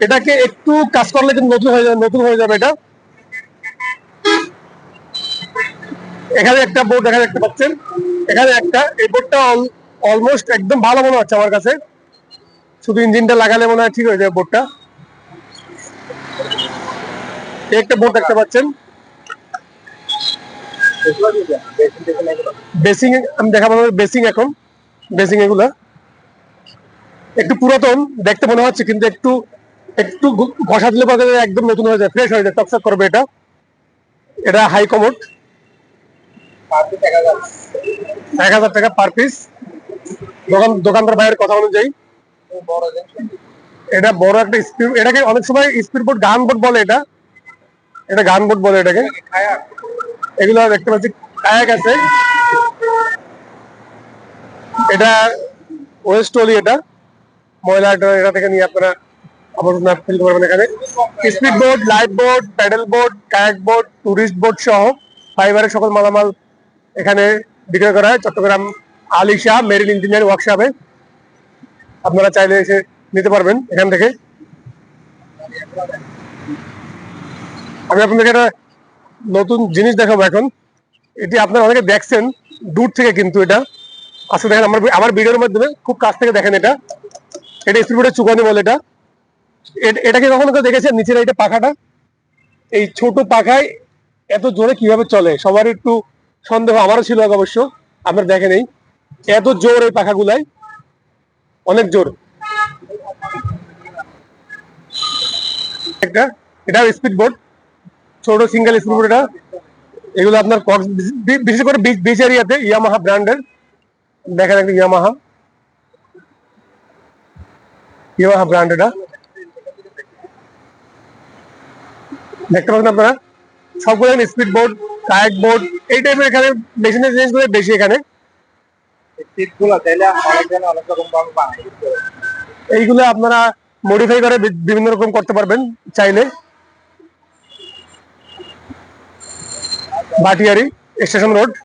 এটাকে একটু কাজ করলে এখানে একটা পাচ্ছেন। এখানে একটা, এই অলমোস্ট একদম ভালো মনে হচ্ছে আমার কাছে। শুধু ইঞ্জিনটা লাগালে মনে হয় ঠিক হয়ে যাবে বোটটা একটা বোট দেখতে পাচ্ছেন। বেসিং আমি দেখাবো বেসিং এখন। বেসিং এগুলা। একটু পুরাতন, দেখতে মনে হচ্ছে, কিন্তু একটু একটু ঘষা দিলে পরে একদম নতুন হয়ে যায় ফ্রেশ হয়ে যায় টকটক করবে এটা। এটা হাই কমোড এক হাজার টাকা পার পিস দোকান দোকানদার ভাইয়ের কথা অনুযায়ী। এটা বড় একটা স্পিড এটাকে অনেক সময় স্পিড বোট গান বোট বলে এটা। এটা গান বোট বলে এটাকে। এগুলো দেখতে পাচ্ছি, কায়াক আছে। এটা ওয়েস্ট টলি এটা। ময়লা এটা থেকে নিয়ে আপনারা আবর্জনা ম্যাপ ফেলতে পারবেন এখানে। Speed boat life boat paddle boat kayak boat tourist boat সহ ফাইবারের সকল মালামাল এখানে বিক্রয় করা হয়। চট্টগ্রাম আলিশা মেরিন ইঞ্জিনিয়ার ওয়ার্কশপে আপনারা চাইলে এসে নিতে পারবেন এখান থেকে। আমি আপনাদেরকে একটা নতুন জিনিস দেখাবো এখন। এটি আপনারা অনেকে দেখছেন, দূর থেকে কিন্তু এটা। আজকে দেখেন, আমার আমার ভিডিওর মাধ্যমে খুব কাছ থেকে দেখেন এটা। এটা স্পিডবোটের চুকানি বলে এটা। এটাকে কখনো কেউ দেখেছেন? নিচের এইটা পাখাটা? এই ছোট পাখায় এত জোরে কীভাবে চলে? সবার একটু সন্দেহ আমারও ছিল অবশ্য। আপনারা দেখেন এই এত জোর এই পাখাগুলাই অনেক জোর। একটা এটা স্পিড বোট। ছোট সিঙ্গেল স্পিড এটা। এগুলো আপনার বিশেষ করে বিচ এরিয়াতে ইয়ামাহা ব্র্যান্ডের দেখেন একটা ইয়ামাহা ইয়ামাহা ব্র্যান্ড এটা দেখতে পাচ্ছেন আপনারা? সবগুলো স্পিড বোর্ড কায়াক বোর্ড এই টাইপের এখানে মেশিনের জিনিসগুলো বেশি এখানে। এইগুলো আপনারা মডিফাই করে বিভিন্ন রকম করতে পারবেন চাইলে। Batiari station road